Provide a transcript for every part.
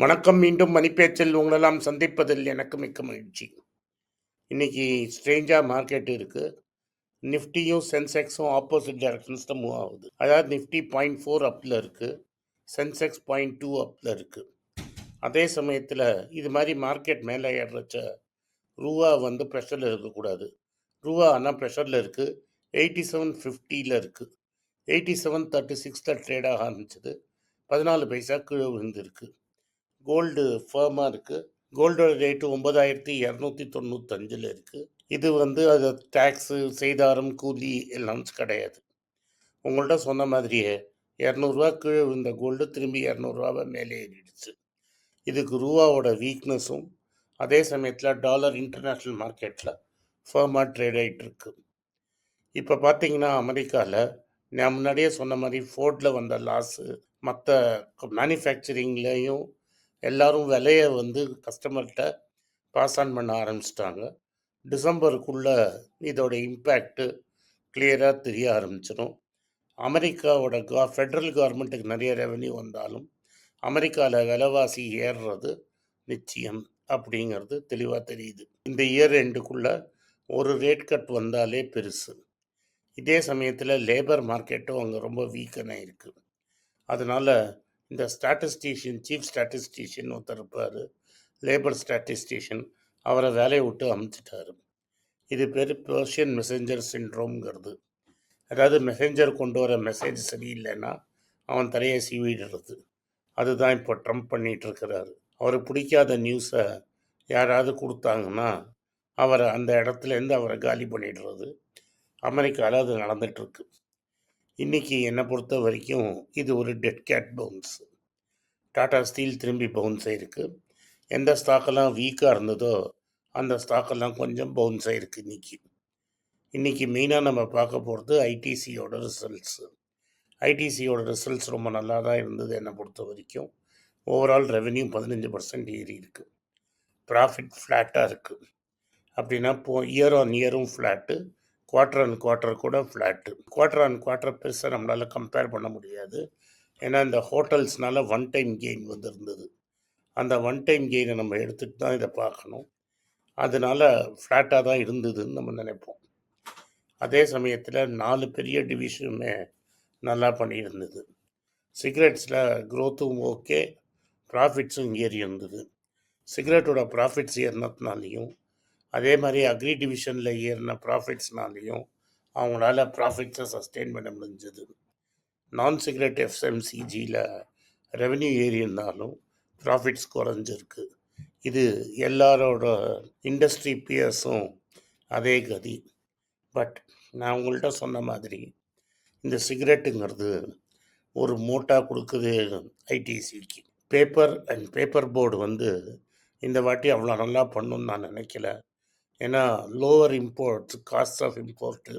வணக்கம் மீண்டும் மணிப்பேச்சில் உங்களெல்லாம் சந்திப்பதில் எனக்கு மிக்க மகிழ்ச்சி. இன்னைக்கு ஸ்ட்ரேஞ்சாக மார்க்கெட் இருக்கு. நிஃப்டியும் சென்செக்ஸும் ஆப்போசிட் டைரக்ஷன்ஸ் தான் மூவ் ஆகுது. அதாவது நிஃப்டி பாயிண்ட் ஃபோர் அப்பில் இருக்கு. சென்செக்ஸ் பாயிண்ட் டூ அப்பில் இருக்கு. அதே சமயத்தில் இது மாதிரி மார்க்கெட் மேலே ஏறுறச்ச ரூபா வந்து ப்ரெஷரில் இருக்கக்கூடாது. ரூபா ஆனால் ப்ரெஷரில் இருக்குது எயிட்டி செவன் ஃபிஃப்டியில் இருக்குது எயிட்டி செவன் தேர்ட்டி சிக்ஸில் ட்ரேட் ஆக ஆரம்பிச்சது. பதினாலு பைசா கீழே விழுந்திருக்கு. கோல்டு ஃபேமாக இருக்குது கோல்டோட ரேட்டு ஒன்பதாயிரத்தி இரநூத்தி தொண்ணூத்தஞ்சில் இருக்குது இது வந்து அது டேக்ஸு செய்தாரம் கூலி எல்லாம் கிடையாது. உங்கள்கிட்ட சொன்ன மாதிரியே இரநூறுவா கீழே விழுந்த கோல்டு திரும்பி இரநூறுவாவை மேலே ஏறிடுச்சு. இதுக்கு ரூபாவோட வீக்னஸும் அதே சமயத்தில் டாலர் இன்டர்நேஷ்னல் மார்க்கெட்டில் ஃபேமாக ட்ரேட் ஆகிட்டுருக்கு இப்போ பார்த்தீங்கன்னா அமெரிக்காவில் நான் முன்னாடியே சொன்ன மாதிரி ஃபோர்டில் வந்த லாஸு மற்ற மேனுஃபேக்சரிங்லேயும் எல்லாரும் விலையை வந்து கஸ்டமர்கிட்ட பாஸ் ஆன் பண்ண ஆரம்பிச்சிட்டாங்க. டிசம்பருக்குள்ளே இதோட இம்பேக்ட்டு கிளியராக தெரிய ஆரம்பிச்சிடும். அமெரிக்காவோட கா ஃபெட்ரல் கவர்மெண்ட்டுக்கு நிறைய ரெவன்யூ வந்தாலும் அமெரிக்காவில் விலைவாசி ஏறுறது நிச்சயம் அப்படிங்கிறது தெளிவாக தெரியுது. இந்த இயர் எண்டுக்குள்ளே ஒரு ரேட் கட் வந்தாலே பெருசு. இதே சமயத்தில் லேபர் மார்க்கெட்டும் அங்கே ரொம்ப வீக்கனாக இருக்குது அதனால் இந்த ஸ்டாட்டிஸ்டீஷியன் சீஃப் ஸ்டாட்டிஸ்டீஷியன் ஒருத்தர் இருப்பார். லேபர் ஸ்டாட்டிஸ்டீஷியன் அவரை வேலையை விட்டு அமுச்சிட்டாரு. இது பேர் பர்ஷியன் மெசஞ்சர் சின்ட்ரோம்ங்கிறது அதாவது மெசேஞ்சர் கொண்டு வர மெசேஜ் சரியில்லைன்னா அவன் தலையை சீவிடுறது. அதுதான் இப்போ ட்ரம்ப் பண்ணிட்டு இருக்கிறாரு. அவருக்கு பிடிக்காத நியூஸை யாராவது கொடுத்தாங்கன்னா அவரை அந்த இடத்துலேருந்து அவரை காலி பண்ணிடுறது. அமெரிக்காவில் அது நடந்துகிட்ருக்கு இன்றைக்கி என்னை பொறுத்த வரைக்கும் இது ஒரு dead cat bounce Tata steel திரும்பி பவுன்ஸ் ஆயிருக்கு எந்த ஸ்டாக்கெல்லாம் வீக்காக இருந்ததோ அந்த ஸ்டாக்கெல்லாம் கொஞ்சம் பவுன்ஸ் ஆகிருக்கு இன்னைக்கு. இன்றைக்கி மெயினாக நம்ம பார்க்க போகிறது ஐடிசியோட ரிசல்ட்ஸு ஐடிசியோட ரிசல்ட்ஸ் ரொம்ப நல்லா தான் இருந்தது என்னை பொறுத்த வரைக்கும். ஓவரால் ரெவென்யூ பதினஞ்சு பர்சன்ட் ஏறி இருக்குது ப்ராஃபிட் ஃப்ளாட்டாக இருக்குது அப்படின்னா போ இயர் ஆன் இயரும் ஃப்ளாட்டு குவார்டர் அண்ட் குவார்டர் கூட ஃப்ளாட்டு குவார்டர் அண்ட் குவார்டர் பெருசாக நம்மளால் கம்பேர் பண்ண முடியாது. ஏன்னா இந்த ஹோட்டல்ஸ்னால ஒன் டைம் கெயின் வந்திருந்தது. அந்த ஒன் டைம் கெயினை நம்ம எடுத்துகிட்டு தான் இதை பார்க்கணும். அதனால ஃப்ளாட்டாக தான் இருந்ததுன்னு நம்ம நினைப்போம். அதே சமயத்தில் நாலு பெரிய டிவிஷனுமே நல்லா பண்ணியிருந்தது. சிகரெட்ஸில் க்ரோத்தும் ஓகே ப்ராஃபிட்ஸும் ஏறி இருந்தது சிகரெட்டோட ப்ராஃபிட்ஸ் ஏறினதுனாலையும் அதே மாதிரி அக்ரி டிவிஷனில் ஏறின ப்ராஃபிட்ஸ்னாலையும் அவங்களால ப்ராஃபிட்ஸை சஸ்டெயின் பண்ண முடிஞ்சது. நான் சிகரெட் எஃப்எம்சிஜியில் ரெவன்யூ ஏறி இருந்தாலும் ப்ராஃபிட்ஸ் குறைஞ்சிருக்கு. இது எல்லாரோட இண்டஸ்ட்ரி பியர்ஸும் அதே கதி. பட் நான் உங்கள்கிட்ட சொன்ன மாதிரி இந்த சிகரெட்டுங்கிறது ஒரு மூட்டாக கொடுக்குது ஐடிசிக்கு பேப்பர் அண்ட் பேப்பர் போர்டு வந்து இந்த வாட்டி அவ்வளோ நல்லா பண்ணுன்னு நான் நினைக்கல. ஏன்னா lower imports cost of import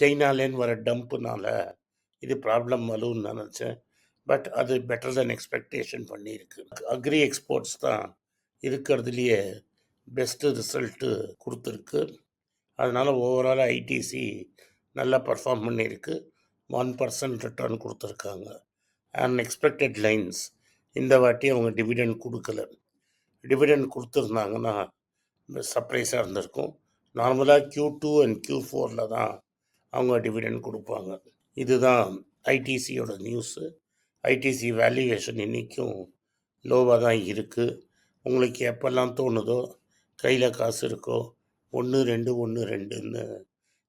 சைனாலேன்னு வர டம்ப்புனால இது ப்ராப்ளம் வரும்னு நினச்சேன். பட் அது பெட்டர் தென் எக்ஸ்பெக்டேஷன் பண்ணியிருக்கு. அக்ரி எக்ஸ்போர்ட்ஸ் தான் இருக்கிறதுலையே பெஸ்ட்டு ரிசல்ட்டு கொடுத்துருக்கு. அதனால் ஓவரால் ஐடிசி நல்லா பர்ஃபார்ம் பண்ணியிருக்கு. ஒன் பர்சன்ட் ரிட்டர்ன் கொடுத்துருக்காங்க. அண்ட் எக்ஸ்பெக்டட் லைன்ஸ் இந்த வாட்டி அவங்க டிவிடெண்ட் கொடுக்கல. டிவிடெண்ட் கொடுத்துருந்தாங்கன்னா சர்ப்ரைஸாக இருந்திருக்கும். நார்மலாக க்யூ டூ அண்ட் க்யூ ஃபோரில் தான் அவங்க டிவிடெண்ட் கொடுப்பாங்க. இதுதான் ஐடிசியோட நியூஸு ஐடிசி வேல்யூவேஷன் இன்றைக்கும் லோவாக தான் இருக்குது உங்களுக்கு எப்போல்லாம் தோணுதோ கையில் காசு இருக்கோ ஒன்று ரெண்டு ஒன்று ரெண்டுன்னு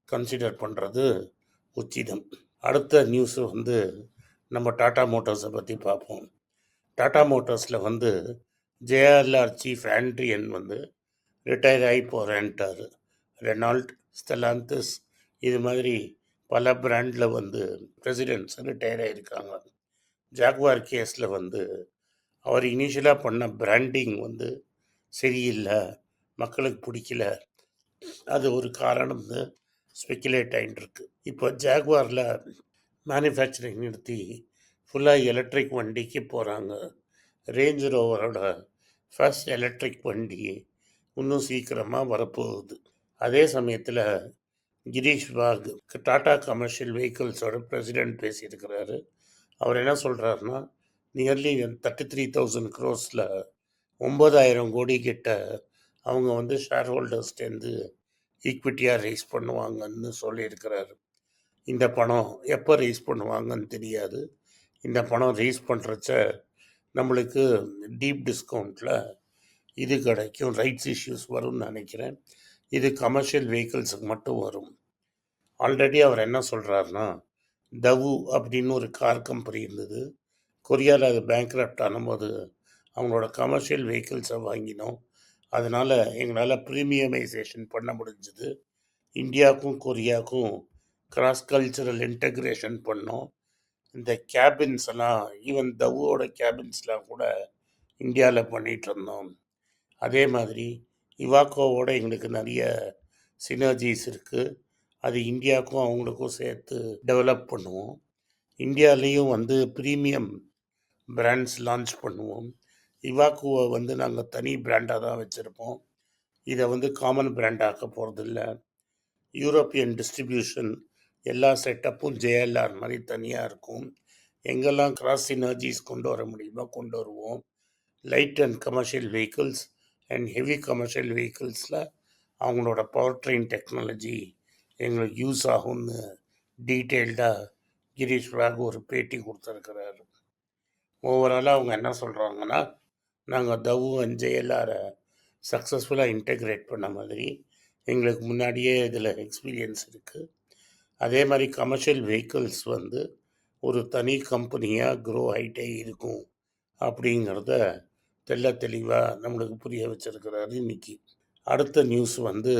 கன்சிடர் பண்ணுறது உச்சிதம். அடுத்த நியூஸு வந்து நம்ம டாடா மோட்டார்ஸை பற்றி பார்ப்போம். டாடா மோட்டார்ஸில் வந்து ஜேஆர்ஆர் சீஃப் ஆண்ட்ரியன் வந்து ரிட்டையர் ஆகி போகிறேன்ட்டார் ரெனால்ட் ஸ்டெலாந்தஸ் இது மாதிரி பல பிராண்டில் வந்து பிரசிடென்ட்ஸ் ரிட்டையர் ஆகியிருக்காங்க ஜாக்வார் கேஸில் வந்து அவர் இனிஷியலாக பண்ண பிராண்டிங் வந்து சரியில்லை மக்களுக்கு பிடிக்கல. அது ஒரு காரணம்னு ஸ்பெக்குலேட் ஆகிட்டு இருக்கு இப்போ ஜாக்வாரில் மேனுஃபேக்சரிங் நிறுத்தி ஃபுல்லாக எலக்ட்ரிக் வண்டிக்கு போகிறாங்க ரேஞ்ச் ரோவரோட ஃபர்ஸ்ட் எலக்ட்ரிக் வண்டி இன்னும் சீக்கிரமாக வரப்போகுது. அதே சமயத்தில் கிரீஷ் பாக் டாடா கமர்ஷியல் வெஹிக்கிள்ஸோட பிரசிடெண்ட் பேசியிருக்கிறாரு. அவர் என்ன சொல்கிறாருன்னா நியர்லி தேர்ட்டி த்ரீ தௌசண்ட் க்ரோஸில் ஒம்பதாயிரம் கோடி கிட்ட அவங்க வந்து ஷேர் ஹோல்டர்ஸ்டேருந்து ஈக்விட்டியாக ரைஸ் பண்ணுவாங்கன்னு சொல்லியிருக்கிறாரு. இந்த பணம் எப்போ ரைஸ் பண்ணுவாங்கன்னு தெரியாது. இந்த பணம் ரைஸ் பண்ணுறச்ச நம்மளுக்கு டீப் டிஸ்கவுண்ட்டில் இது கிடைக்கும். ரைட்ஸ் இஷ்யூஸ் வரும்னு நினைக்கிறேன். இது கமர்ஷியல் வெஹிக்கிள்ஸுக்கு மட்டும் வரும். ஆல்ரெடி அவர் என்ன சொல்கிறாருன்னா தவு அப்படின்னு ஒரு கார் கம்பெனி இருந்தது. கொரியாவில் அது பேங்க்ரப்ட் ஆனும்போது அவங்களோட கமர்ஷியல் வெஹிக்கிள்ஸை வாங்கினோம். அதனால் எங்களால் ப்ரீமியமைசேஷன் பண்ண முடிஞ்சுது. இந்தியாவுக்கும் கொரியாவுக்கும் கிராஸ் கல்ச்சுரல் இன்டகிரேஷன் பண்ணோம். இந்த கேபின்ஸ் எல்லாம் ஈவன் தவுவோட கேபின்ஸ்லாம் கூட இந்தியாவில் பண்ணிகிட்டு இருந்தோம். அதே மாதிரி இவாக்கோவோட எங்களுக்கு நிறைய சினர்ஜிஸ் இருக்குது அது இந்தியாவுக்கும் அவங்களுக்கும் சேர்த்து டெவலப் பண்ணுவோம். இந்தியாலேயும் வந்து ப்ரீமியம் பிராண்ட்ஸ் லான்ச் பண்ணுவோம். இவாக்குவை வந்து நாங்கள் தனி பிராண்டாக தான் வச்சுருப்போம். இதை வந்து காமன் பிராண்டாக்க போகிறதில்ல யூரோப்பியன் டிஸ்ட்ரிபியூஷன் எல்லா செட்டப்பும் ஜேஎல்ஆர் மாதிரி தனியாக இருக்கும். எங்கெல்லாம் கிராஸ் சினர்ஜிஸ் கொண்டு வர முடியுமோ கொண்டு வருவோம். Light and commercial vehicles and heavy commercial வெஹிக்கிள்ஸில் அவங்களோட பவர் ட்ரெயின் டெக்னாலஜி எங்களுக்கு யூஸ் ஆகும்னு டீட்டெயில்டாக கிரீஷ் ராக் ஒரு பேட்டி கொடுத்துருக்கிறாரு. ஓவராலாக அவங்க என்ன சொல்கிறாங்கன்னா நாங்கள் தவு அண்ட் ஜெயலாரை சக்ஸஸ்ஃபுல்லாக இன்டெகிரேட் பண்ண மாதிரி எங்களுக்கு முன்னாடியே இதில் எக்ஸ்பீரியன்ஸ் இருக்குது அதே மாதிரி கமர்ஷியல் வெஹிக்கிள்ஸ் வந்து ஒரு தனி கம்பெனியாக க்ரோ ஆகிட்டே இருக்கும் அப்படிங்கிறத தெள்ள தெளிவாக நம்மளுக்கு புரிய வச்சிருக்கிறாரு இன்னைக்கு. அடுத்த நியூஸ் வந்து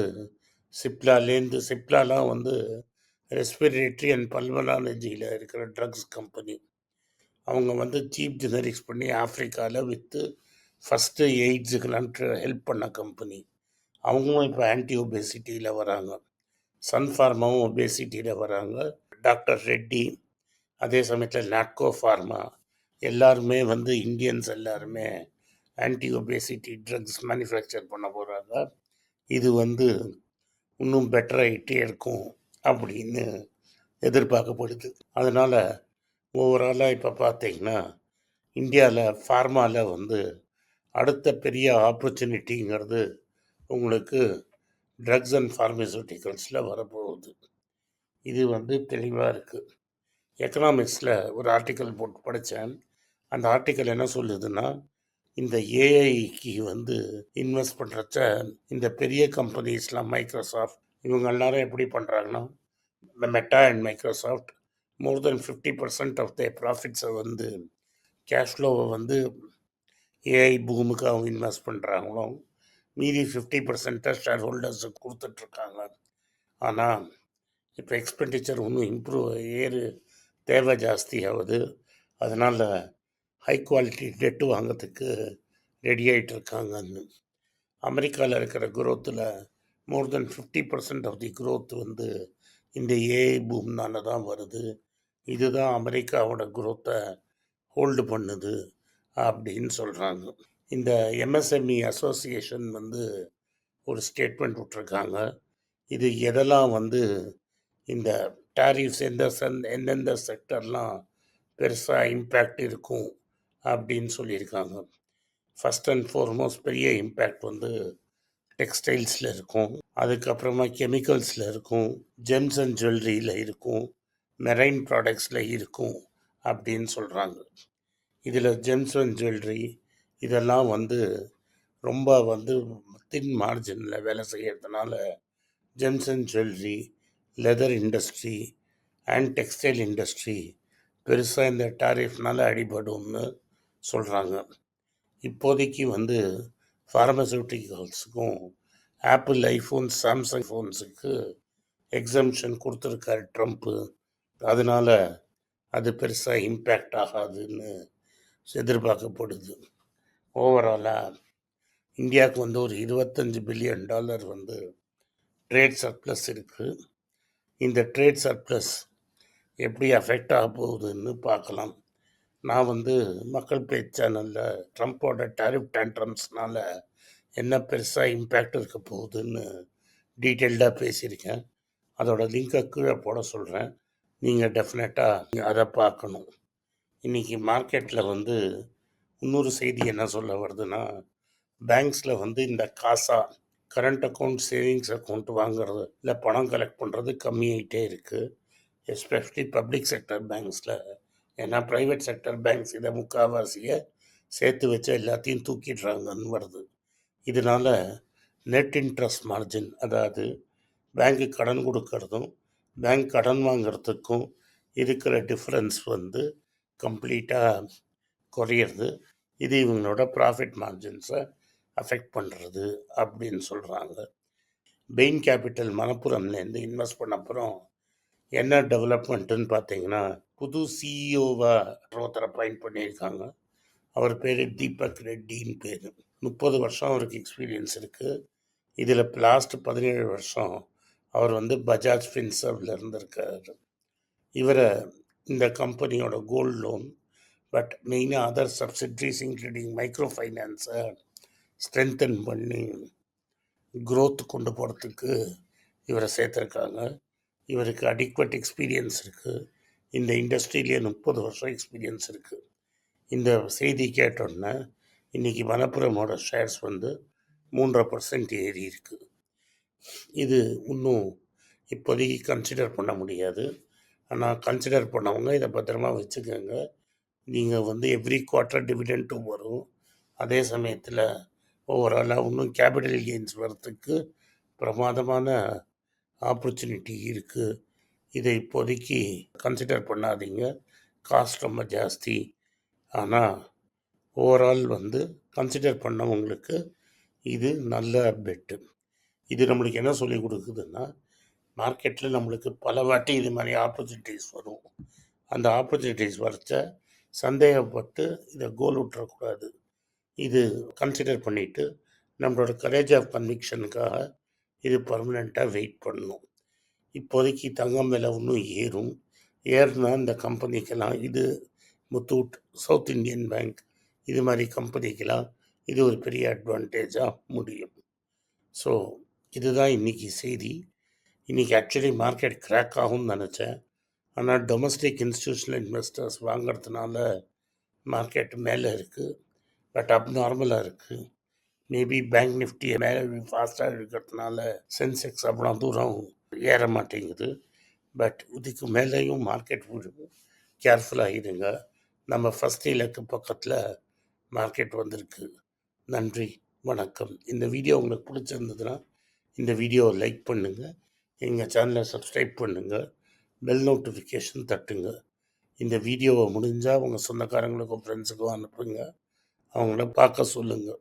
சிப்லாலேருந்து சிப்லாலாம் வந்து ரெஸ்பிரேட்டரி அண்ட் பல்மனாலஜியில் இருக்கிற ட்ரக்ஸ் கம்பெனி அவங்க வந்து சீப் ஜெனரிக்ஸ் பண்ணி ஆஃப்ரிக்காவில் விற்று ஃபஸ்ட்டு எய்ட்ஸுக்கெல்லாம் ஹெல்ப் பண்ண கம்பெனி அவங்களும் இப்போ ஆன்டி ஒபேசிட்டியில் வராங்க. சன் ஃபார்மாவும் ஒபேசிட்டியில் வராங்க. டாக்டர் ரெட்டி அதே சமயத்தில் நாட்கோ ஃபார்மா எல்லாருமே வந்து இந்தியன்ஸ் எல்லாருமே ஆன்டி ஒபேசிட்டி ட்ரக்ஸ் மேனுஃபேக்சர் பண்ண போகிறாங்க இது வந்து இன்னும் பெட்டராகிட்டே இருக்கும் அப்படின்னு எதிர்பார்க்கப்படுது. அதனால் ஓவராலாக இப்போ பார்த்தீங்கன்னா இந்தியாவில் ஃபார்மாவில் வந்து அடுத்த பெரிய ஆப்பர்ச்சுனிட்டிங்கிறது உங்களுக்கு ட்ரக்ஸ் அண்ட் ஃபார்மசூட்டிக்கல்ஸில் வரப்போகுது. இது வந்து தெளிவாக இருக்குது எக்கனாமிக்ஸில் ஒரு ஆர்டிக்கல் போட்டு படித்தேன் அந்த ஆர்டிக்கல் என்ன சொல்லுதுன்னா இந்த ஏஐக்கு வந்து இன்வெஸ்ட் பண்ணுறச்ச இந்த பெரிய கம்பெனிஸ்லாம் மைக்ரோசாஃப்ட் இவங்க எல்லாரும் எப்படி பண்ணுறாங்கன்னா இந்த Meta and Microsoft more than fifty percent of the ப்ராஃபிட்ஸை வந்து கேஷ் ஃப்ளோவை வந்து ஏஐ பூமுக்கு அவங்க இன்வெஸ்ட் பண்ணுறாங்களோ மீதி ஃபிஃப்டி பர்சன்ட்டை ஷேர் ஹோல்டர்ஸுக்கு கொடுத்துட்ருக்காங்க. ஆனால் இப்போ எக்ஸ்பெண்டிச்சர் இன்னும் இம்ப்ரூவ் ஏறு தேவை ஜாஸ்தி ஆகுது அதனால் ஹை குவாலிட்டி நெட்டு வாங்கிறதுக்கு ரெடி ஆகிட்டு இருக்காங்கன்னு அமெரிக்காவில் இருக்கிற குரோத்தில் more than fifty percent of the growth வந்து இந்த ஏஐ பூம்னால தான் வருது. இதுதான் அமெரிக்காவோட குரோத்தை ஹோல்டு பண்ணுது அப்படின்னு சொல்கிறாங்க இந்த எம்எஸ்எம்இ அசோசியேஷன் வந்து ஒரு ஸ்டேட்மெண்ட் விட்ருக்காங்க இது எதெல்லாம் வந்து இந்த டாரிஃப்ஸ் எந்த சன் எந்தெந்த செக்டர்லாம் பெருசாக இம்பேக்ட் இருக்கும் அப்படின்னு சொல்லியிருக்காங்க. ஃபஸ்ட் அண்ட் ஃபார்மோஸ்ட் பெரிய இம்பேக்ட் வந்து டெக்ஸ்டைல்ஸில் இருக்கும். அதுக்கப்புறமா கெமிக்கல்ஸில் இருக்கும். ஜெம்ஸ் அண்ட் ஜுவல்லரியில் இருக்கும். மெரைன் ப்ராடக்ட்ஸில் இருக்கும் அப்படின்னு சொல்கிறாங்க இதில் ஜெம்ஸ் அண்ட் ஜுவல்லரி இதெல்லாம் வந்து ரொம்ப வந்து தின் மார்ஜினில் வேலை செய்கிறதுனால gems and jewellery leather industry and textile industry பெருசாக இந்த டாரிஃப்னால அடிபடும்னு சொல்கிறாங்க இப்போதைக்கு வந்து ஃபார்மசூட்டிக்கல்ஸுக்கும் ஆப்பிள் ஐஃபோன் சாம்சங் ஃபோன்ஸுக்கு எக்ஸம்ஷன் கொடுத்துருக்காரு ட்ரம்ப்பு அதனால் அது பெருசாக இம்பேக்ட் ஆகாதுன்னு எதிர்பார்க்கப்படுது. ஓவராலாக இந்தியாவுக்கு வந்து ஒரு இருபத்தஞ்சி பில்லியன் டாலர் வந்து ட்ரேட் சர்ப்ளஸ் இருக்குது இந்த ட்ரேட் சர்ப்ளஸ் எப்படி அஃபெக்ட் ஆக போகுதுன்னு பார்க்கலாம். நான் வந்து மக்கள் பேச்சு சேனலில் ட்ரம்ப்போட டேரிஃப் டேண்ட்ரம்ஸ்னால் என்ன பெருசாக இம்பேக்ட் இருக்க போகுதுன்னு டீட்டெயில்டாக பேசியிருக்கேன். அதோட லிங்கை கீழே போட சொல்கிறேன் நீங்கள் டெஃபினட்டாக அதை பார்க்கணும். இன்னைக்கு மார்க்கெட்டில் வந்து இன்னொரு செய்தி என்ன சொல்ல வருதுன்னா பேங்க்ஸில் வந்து இந்த CASA current account savings account வாங்குறது இல்லை பணம் கலெக்ட் பண்ணுறது கம்மியாகிட்டே இருக்குது எஸ்பெஷலி பப்ளிக் செக்டர் பேங்க்ஸில் ஏன்னா ப்ரைவேட் செக்டர் பேங்க்ஸ் இதை முக்கால்வாசியை சேர்த்து வச்சு எல்லாத்தையும் தூக்கிடுறாங்கன்னு வருது. இதனால் நெட் இன்ட்ரெஸ்ட் மார்ஜின் அதாவது பேங்க்கு கடன் கொடுக்கறதும் பேங்க் கடன் வாங்குறதுக்கும் இருக்கிற டிஃப்ரென்ஸ் வந்து கம்ப்ளீட்டாக குறையிறது. இது இவங்களோட ப்ராஃபிட் மார்ஜின்ஸை அஃபெக்ட் பண்ணுறது அப்படின்னு சொல்கிறாங்க பெயின் கேபிட்டல் மலப்புரம்லேருந்து இன்வெஸ்ட் பண்ண அப்புறம் என்ன டெவலப்மெண்ட்டுன்னு பார்த்தீங்கன்னா புது சிஇஓவை ஒருத்தரை அப்பாயிண்ட் பண்ணியிருக்காங்க. அவர் பேர் தீபக் ரெட்டின்னு பேர். முப்பது வருஷம் அவருக்கு எக்ஸ்பீரியன்ஸ் இருக்குது இதில் லாஸ்ட் பதினேழு வருஷம் அவர் வந்து பஜாஜ் ஃபின்சர்வில் இருந்திருக்காரு. இவரை இந்த கம்பெனியோட கோல்டு லோன் பட் மெயினாக அதர் சப்சிட்ரிஸ் இன்க்ளூடிங் மைக்ரோ ஃபைனான்ஸை ஸ்ட்ரென்தன் பண்ணி க்ரோத் கொண்டு போகிறதுக்கு இவரை சேர்த்துருக்காங்க. இவருக்கு அடிக்வட் எக்ஸ்பீரியன்ஸ் இருக்குது இந்த இண்டஸ்ட்ரியிலே முப்பது வருஷம் எக்ஸ்பீரியன்ஸ் இருக்குது இந்த செய்தி கேட்டோன்னே இன்றைக்கி மணப்புரமோட ஷேர்ஸ் வந்து மூன்றரை பர்சன்ட் ஏறி இருக்குது இது இன்னும் இப்போதைக்கு கன்சிடர் பண்ண முடியாது. ஆனால் கன்சிடர் பண்ணவங்க இதை பத்திரமா வச்சுக்கோங்க. நீங்கள் வந்து எவ்ரி குவார்ட்டர் டிவிடெண்ட்டும் வரும். அதே சமயத்தில் ஓவராலாக இன்னும் கேபிட்டல் கெயின்ஸ் வரத்துக்கு பிரமாதமான ஆப்பர்ச்சுனிட்டி இருக்குது இதை இப்போதைக்கு கன்சிடர் பண்ணாதீங்க. காஸ்ட் ரொம்ப ஜாஸ்தி. ஆனால் ஓவரால் வந்து கன்சிடர் பண்ணவங்களுக்கு இது நல்ல பெட்டு இது நம்மளுக்கு என்ன சொல்லி கொடுக்குதுன்னா மார்க்கெட்டில் நம்மளுக்கு பல வாட்டி இது மாதிரி ஆப்பர்ச்சுனிட்டிஸ் வரும். அந்த ஆப்பர்ச்சுனிட்டிஸ் வரைச்ச சந்தேகப்பட்டு இதை கோல் விட்டுறக்கூடாது. இது கன்சிடர் பண்ணிவிட்டு நம்மளோட கரேஜ் ஆஃப் கன்விக்ஷனுக்காக இது பர்மனெண்ட்டாக வெயிட் பண்ணணும். இப்போதைக்கு தங்கம் விலை இன்னும் ஏறும். ஏறுனா இந்த கம்பெனிக்கெல்லாம் இது முத்தூட் சவுத் இந்தியன் பேங்க் இது மாதிரி கம்பெனிக்கெல்லாம் இது ஒரு பெரிய அட்வான்டேஜாக முடியும். ஸோ இதுதான் இன்றைக்கி செய்தி. இன்றைக்கி ஆக்சுவலி மார்க்கெட் கிராக் ஆகும்னு நினச்சேன். ஆனால் டொமஸ்டிக் இன்ஸ்டியூஷனல் இன்வெஸ்டர்ஸ் வாங்குறதுனால மார்க்கெட் மேலே இருக்குது பட் அப் நார்மலாக இருக்குது மேபி பேங்க் நிஃப்டியை மேலே ஃபாஸ்ட்டாக இருக்கிறதுனால சென்செக்ஸ் அவ்வளோ தூரம் ஏற மாட்டேங்குது பட் இதுக்கு மேலேயும் மார்க்கெட் விழும் கேர்ஃபுல்லாக இருங்க நம்ம ஃபஸ்ட் இலக்கு பக்கத்தில் மார்க்கெட் வந்திருக்கு. நன்றி வணக்கம். இந்த வீடியோ உங்களுக்கு பிடிச்சிருந்ததுன்னா இந்த வீடியோவை லைக் பண்ணுங்கள் எங்கள் சேனலை சப்ஸ்கிரைப் பண்ணுங்கள் பெல் நோட்டிஃபிகேஷன் தட்டுங்க. இந்த வீடியோவை முடிஞ்சால் உங்கள் சொந்தக்காரங்களுக்கும் ஃப்ரெண்ட்ஸுக்கும் அனுப்புங்க. அவங்கள பார்க்க சொல்லுங்கள்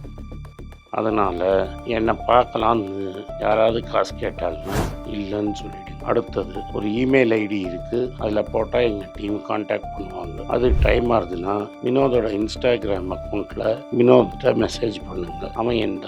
அதனால் என்னை பார்க்கலான்னு யாராவது காசு கேட்டாங்கன்னா இல்லைன்னு சொல்லிட்டு. அடுத்தது ஒரு இமெயில் ஐடி இருக்குது அதில் போட்டால் எங்கள் டீம் காண்டாக்ட் பண்ணுவாங்க. அது டைம் ஆகுதுன்னா வினோதோட இன்ஸ்டாகிராம் அக்கௌண்ட்டில் வினோத்கிட்ட மெசேஜ் பண்ணுங்க. அவன் எந்த